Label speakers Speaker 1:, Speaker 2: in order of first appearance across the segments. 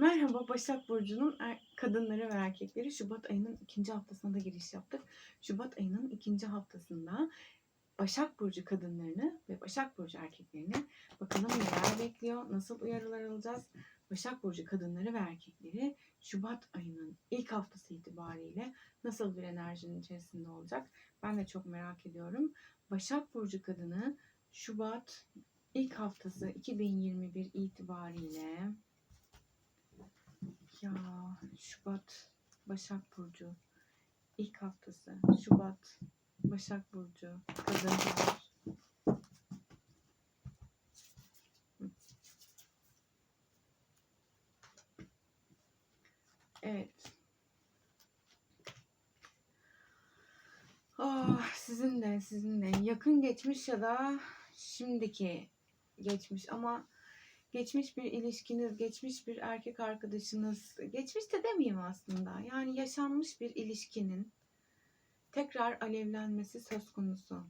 Speaker 1: Merhaba Başak Burcu'nun er- kadınları ve erkekleri Şubat ayının ikinci haftasına da giriş yaptık. Şubat ayının ikinci haftasında Başak Burcu kadınlarını ve Başak Burcu erkeklerini bakalım neler bekliyor, nasıl uyarılar alacağız. Başak Burcu kadınları ve erkekleri Şubat ayının ilk haftası itibariyle nasıl bir enerjinin içerisinde olacak? Ben de çok merak ediyorum. Başak Burcu kadını Şubat ilk haftası 2021 itibariyle ya Şubat Başak Burcu ilk haftası Şubat Başak Burcu. Hı. Evet. Ah, sizin de sizin de yakın geçmiş ya da şimdiki geçmiş ama geçmiş bir ilişkiniz, geçmiş bir erkek arkadaşınız, geçmiş de demeyeyim aslında. Yani yaşanmış bir ilişkinin tekrar alevlenmesi söz konusu.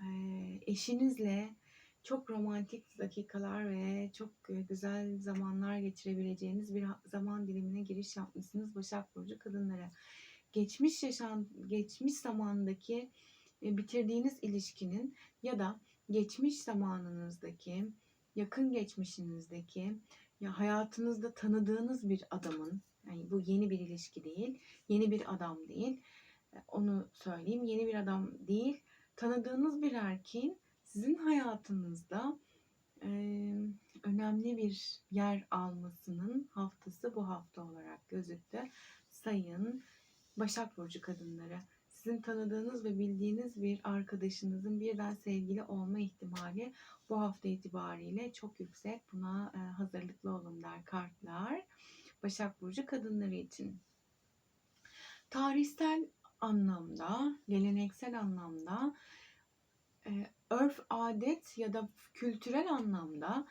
Speaker 1: Ee, eşinizle çok romantik dakikalar ve çok güzel zamanlar geçirebileceğiniz bir zaman dilimine giriş yapmışsınız Başak Burcu kadınlara. Geçmiş yaşam, geçmiş zamandaki e, bitirdiğiniz ilişkinin ya da geçmiş zamanınızdaki yakın geçmişinizdeki ya hayatınızda tanıdığınız bir adamın yani bu yeni bir ilişki değil, yeni bir adam değil. e, Onu söyleyeyim. Yeni bir adam değil. Tanıdığınız bir erkeğin sizin hayatınızda e, önemli bir yer almasının haftası bu hafta olarak gözüktü. Sayın Başak Burcu kadınları. Sizin tanıdığınız ve bildiğiniz bir arkadaşınızın birden sevgili olma ihtimali bu hafta itibariyle çok yüksek. Buna e, hazırlıklı olun der kartlar. Başak Burcu kadınları için. Tarihsel anlamda, geleneksel anlamda, e, örf, adet ya da kültürel anlamda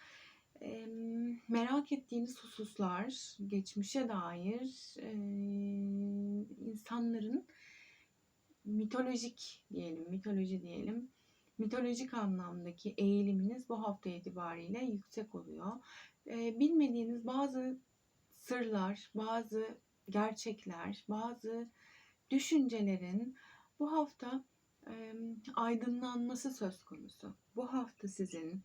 Speaker 1: merak ettiğiniz hususlar, geçmişe dair e, insanların mitolojik diyelim, mitoloji diyelim, mitolojik anlamdaki eğiliminiz bu hafta itibariyle yüksek oluyor. Ee, bilmediğiniz bazı sırlar, bazı gerçekler, bazı düşüncelerin bu hafta aydınlanması söz konusu. Bu hafta sizin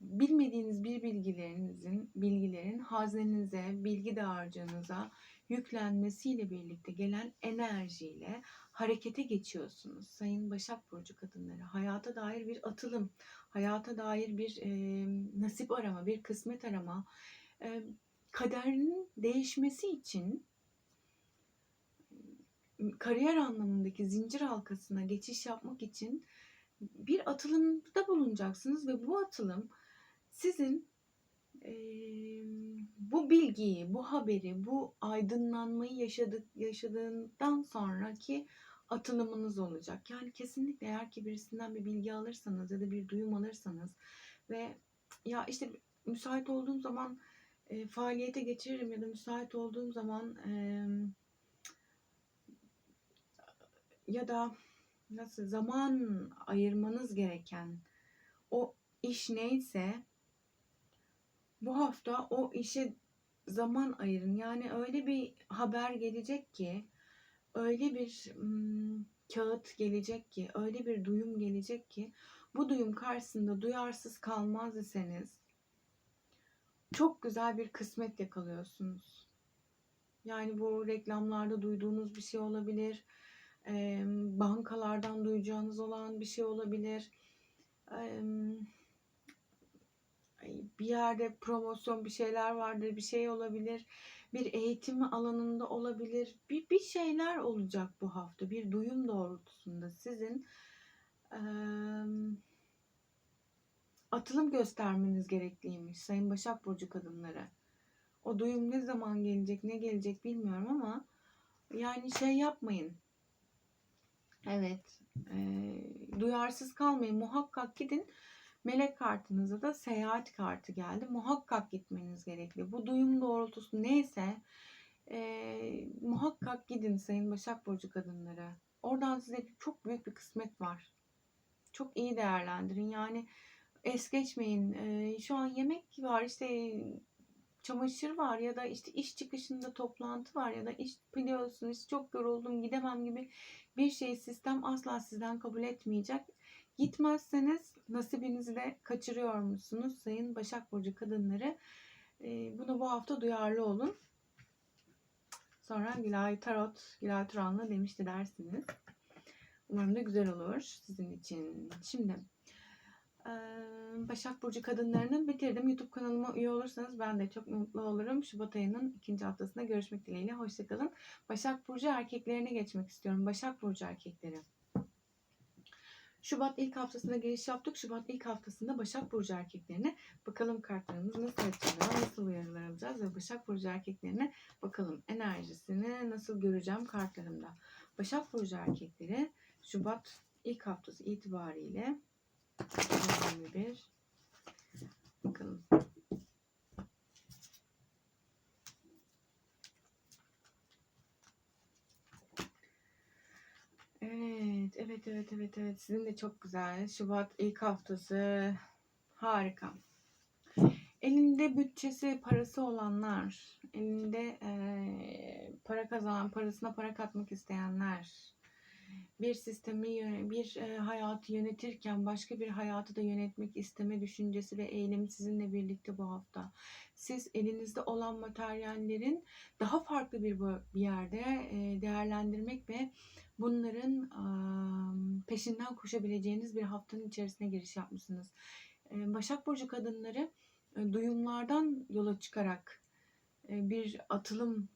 Speaker 1: bilmediğiniz bir bilgilerinizin, bilgilerin haznenize, bilgi dağarcığınıza yüklenmesiyle birlikte gelen enerjiyle harekete geçiyorsunuz. Sayın Başak Burcu kadınları hayata dair bir atılım, hayata dair bir e, nasip arama, bir kısmet arama, e, kaderinin değişmesi için kariyer anlamındaki zincir halkasına geçiş yapmak için bir atılımda bulunacaksınız ve bu atılım sizin bu bilgiyi, bu haberi, bu aydınlanmayı yaşadık, yaşadığından sonraki atılımınız olacak. Yani kesinlikle eğer ki birisinden bir bilgi alırsanız ya da bir duyum alırsanız ve ya işte müsait olduğum zaman e, faaliyete geçiririm ya da müsait olduğum zaman e, ya da nasıl zaman ayırmanız gereken o iş neyse bu hafta o işe zaman ayırın. Yani öyle bir haber gelecek ki, öyle bir ım, kağıt gelecek ki, öyle bir duyum gelecek ki, bu duyum karşısında duyarsız kalmaz iseniz çok güzel bir kısmet yakalıyorsunuz. Yani bu reklamlarda duyduğunuz bir şey olabilir, bankalardan duyacağınız olan bir şey olabilir. E, bir yerde promosyon bir şeyler vardır, bir şey olabilir. Bir eğitim alanında olabilir. Bir, bir şeyler olacak bu hafta. Bir duyum doğrultusunda sizin eee, atılım göstermeniz gerekliymiş Sayın Başak Burcu kadınları. O duyum ne zaman gelecek, ne gelecek bilmiyorum ama yani şey yapmayın. Evet, eee, duyarsız kalmayın. Muhakkak gidin. Melek kartınıza da seyahat kartı geldi. Muhakkak gitmeniz gerekli. Bu duyum doğrultusu neyse e, muhakkak gidin Sayın Başak Burcu kadınları. Oradan size çok büyük bir kısmet var. Çok iyi değerlendirin. Yani es geçmeyin. E, şu an yemek var işte çamaşır var ya da işte iş çıkışında toplantı var ya da iş biliyorsunuz çok yoruldum gidemem gibi bir şey sistem asla sizden kabul etmeyecek. Gitmezseniz nasibinizi de kaçırıyor musunuz sayın Başak Burcu kadınları? Ee, buna bu hafta duyarlı olun. Sonra Gülay Tarot, Gülay Turan'la demişti dersiniz. Umarım da güzel olur sizin için. Şimdi eee, Başak Burcu kadınlarının bitirdim. YouTube kanalıma üye olursanız ben de çok mutlu olurum. Şubat ayının ikinci haftasında görüşmek dileğiyle. Hoşçakalın. Başak Burcu erkeklerine geçmek istiyorum. Başak Burcu erkekleri. Şubat ilk haftasına giriş yaptık. Şubat ilk haftasında Başak Burcu erkeklerine bakalım kartlarımız nasıl açılıyor, nasıl uyarılar alacağız ve Başak Burcu erkeklerine bakalım enerjisini nasıl göreceğim kartlarımda. Başak Burcu erkekleri Şubat ilk haftası itibariyle 21 bakalım. Evet, evet, evet, evet, evet. Sizin de çok güzel. Şubat ilk haftası harika. Elinde bütçesi, parası olanlar, elinde eee, para kazanan, parasına para katmak isteyenler, bir sistemi, bir e, hayatı yönetirken başka bir hayatı da yönetmek isteme düşüncesi ve eylemi sizinle birlikte bu hafta. Siz elinizde olan materyallerin daha farklı bir, bir yerde e, değerlendirmek ve bunların peşinden koşabileceğiniz bir haftanın içerisine giriş yapmışsınız. Başak Burcu kadınları e, duyumlardan yola çıkarak e, bir atılım,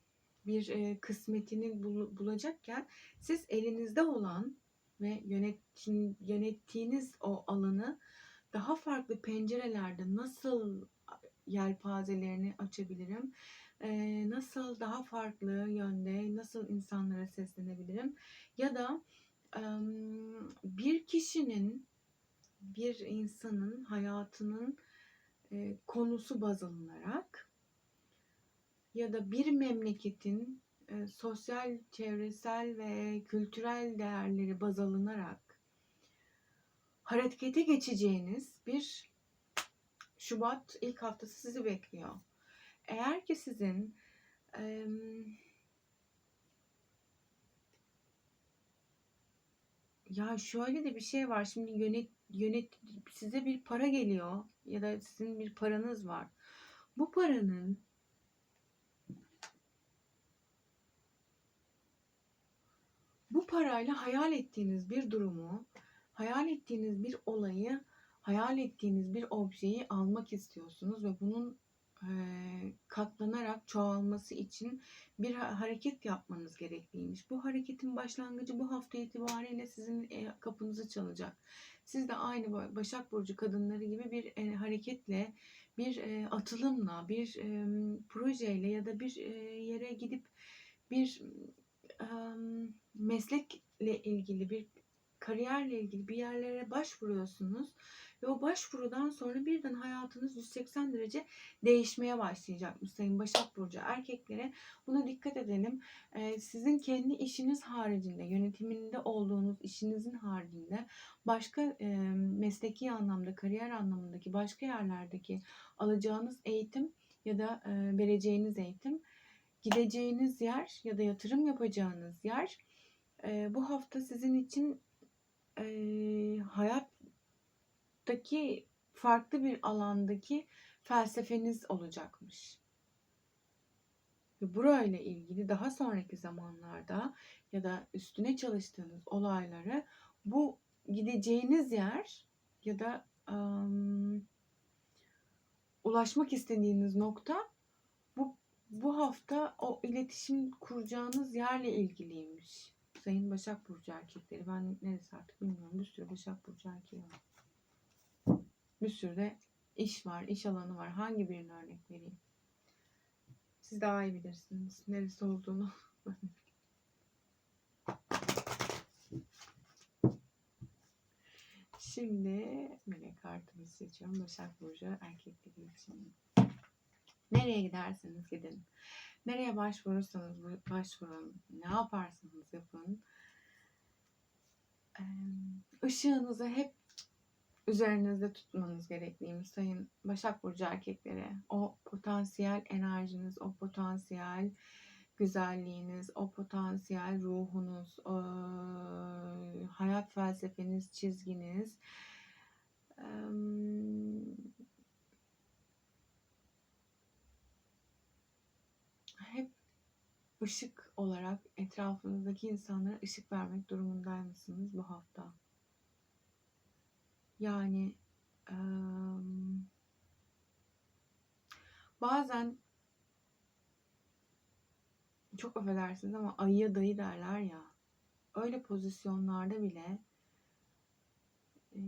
Speaker 1: bir e, kısmetini bul- bulacakken siz elinizde olan ve yönettiğiniz o alanı daha farklı pencerelerde nasıl yelpazelerini açabilirim, nasıl daha farklı yönde, nasıl insanlara seslenebilirim ya da bir kişinin, bir insanın hayatının konusu baz alınarak ya da bir memleketin sosyal, çevresel ve kültürel değerleri baz alınarak harekete geçeceğiniz bir Şubat ilk haftası sizi bekliyor. Eğer ki sizin em, ya şöyle de bir şey var. Şimdi yönet yönet size bir para geliyor ya da sizin bir paranız var. Bu paranın bu parayla hayal ettiğiniz bir durumu, hayal ettiğiniz bir olayı, hayal ettiğiniz bir objeyi almak istiyorsunuz ve bunun katlanarak çoğalması için bir ha- hareket yapmanız gerekliymiş. Bu hareketin başlangıcı bu hafta itibariyle sizin kapınızı çalacak. Siz de aynı Ba- Başak Burcu kadınları gibi bir hareketle, bir atılımla, bir projeyle ya da bir yere gidip bir meslekle ilgili, bir kariyerle ilgili bir yerlere başvuruyorsunuz ve o başvurudan sonra birden hayatınız 180 derece değişmeye başlayacakmış Sayın Başak Burcu erkeklere. Buna dikkat edelim. Ee, sizin kendi işiniz haricinde, yönetiminde olduğunuz işinizin haricinde başka e, mesleki anlamda, kariyer anlamındaki başka yerlerdeki alacağınız eğitim ya da e, vereceğiniz eğitim, gideceğiniz yer ya da yatırım yapacağınız yer e, bu hafta sizin için e, hayattaki farklı bir alandaki felsefeniz olacakmış. Ve burayla ilgili daha sonraki zamanlarda ya da üstüne çalıştığınız olayları bu gideceğiniz yer ya da ım, ulaşmak istediğiniz nokta bu bu hafta o iletişim kuracağınız yerle ilgiliymiş. Sayın Başak Burcu erkekleri. Ben neresi artık bilmiyorum. Bir sürü Başak Burcu erkeği var. Bir sürü de iş var, iş alanı var. Hangi birine örnek vereyim? Siz daha iyi bilirsiniz neresi olduğunu. Şimdi melek kartımı seçiyorum. Başak Burcu erkekleri için. Nereye giderseniz gidin. Nereye başvurursanız başvurun. Ne yaparsanız yapın. Işığınızı hep üzerinizde tutmanız gerekliymiş sayın Başak Burcu erkekleri. O potansiyel enerjiniz, o potansiyel güzelliğiniz, o potansiyel ruhunuz, o hayat felsefeniz, çizginiz, em, hep ışık olarak etrafınızdaki insanlara ışık vermek durumundaymışsınız bu hafta. Yani em, bazen çok affedersiniz ama ayıya dayı derler ya. Öyle pozisyonlarda bile e,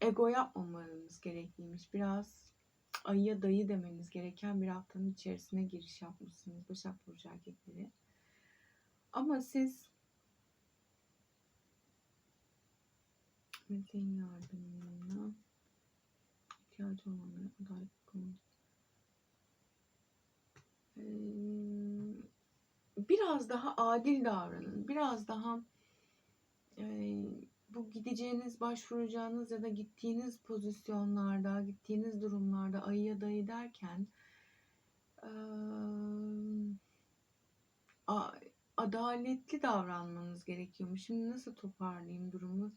Speaker 1: ego yapmamanız gerekliymiş. Biraz ayıya dayı demeniz gereken bir haftanın içerisine giriş yapmışsınız Başak Burcu erkekleri. Ama siz Metin yardımına ihtiyacı olanlara adalet. Ee, biraz daha adil davranın. Biraz daha e, bu gideceğiniz, başvuracağınız ya da gittiğiniz pozisyonlarda, gittiğiniz durumlarda ayıya dayı derken adaletli davranmanız gerekiyormuş. Şimdi nasıl toparlayayım durumu?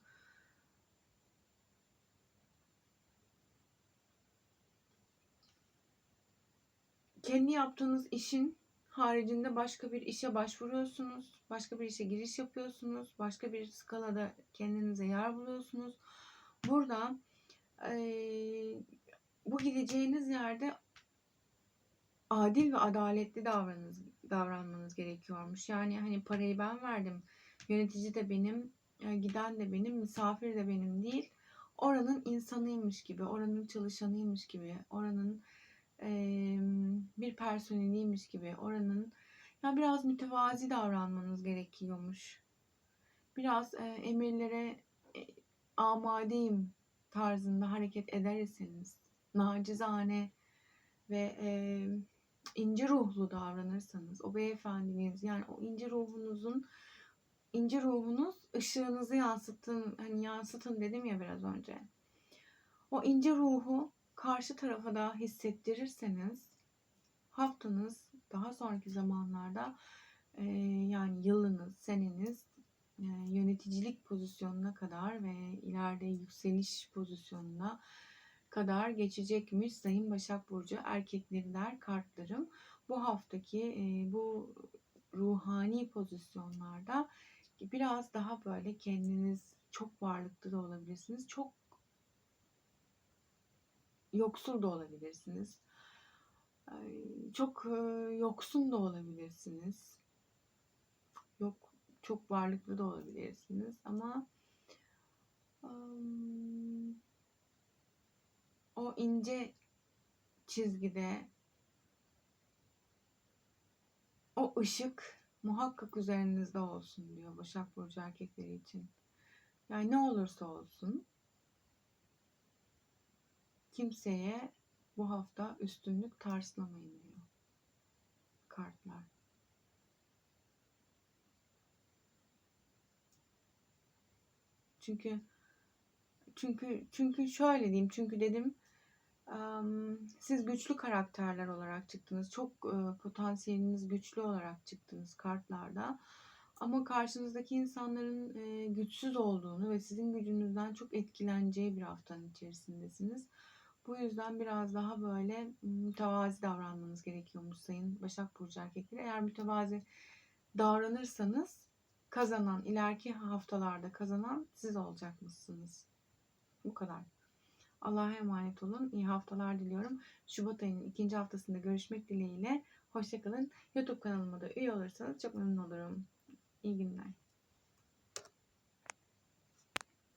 Speaker 1: Kendi yaptığınız işin haricinde başka bir işe başvuruyorsunuz. Başka bir işe giriş yapıyorsunuz. Başka bir skalada kendinize yer buluyorsunuz. Burada eee, bu gideceğiniz yerde adil ve adaletli davranınız, davranmanız gerekiyormuş. Yani hani parayı ben verdim, yönetici de benim, e, giden de benim, misafir de benim değil. Oranın insanıymış gibi, oranın çalışanıymış gibi, oranın bir personeliymiş gibi, oranın ya biraz mütevazi davranmanız gerekiyormuş. Biraz e, emirlere e, amadeyim tarzında hareket ederseniz, nacizane ve e, ince ruhlu davranırsanız, o beyefendiniz yani o ince ruhunuzun ince ruhunuz ışığınızı yansıtın, hani yansıtın dedim ya biraz önce. O ince ruhu karşı tarafa da hissettirirseniz haftanız daha sonraki zamanlarda e, yani yılınız, seneniz e, yöneticilik pozisyonuna kadar ve ileride yükseliş pozisyonuna kadar geçecekmiş Sayın Başak Burcu erkekler kartlarım. Bu haftaki e, bu ruhani pozisyonlarda biraz daha böyle kendiniz çok varlıklı da olabilirsiniz. Çok yoksul da olabilirsiniz. Çok e, yoksun da olabilirsiniz. Yok çok varlıklı da olabilirsiniz ama o ince çizgide o ışık muhakkak üzerinizde olsun diyor Başak Burcu erkekleri için. Yani ne olursa olsun kimseye bu hafta üstünlük tarslamayın diyor kartlar. Çünkü çünkü çünkü şöyle diyeyim çünkü dedim siz güçlü karakterler olarak çıktınız. Çok potansiyeliniz güçlü olarak çıktınız kartlarda. Ama karşınızdaki insanların güçsüz olduğunu ve sizin gücünüzden çok etkileneceği bir haftanın içerisindesiniz. Bu yüzden biraz daha böyle mütevazi davranmanız gerekiyormuş sayın Başak Burcu erkekleri. Eğer mütevazi davranırsanız kazanan, ileriki haftalarda kazanan siz olacakmışsınız. Bu kadar. Allah'a emanet olun. İyi haftalar diliyorum. Şubat ayının ikinci haftasında görüşmek dileğiyle. Hoşçakalın. YouTube kanalıma da üye olursanız çok memnun olurum. İyi günler.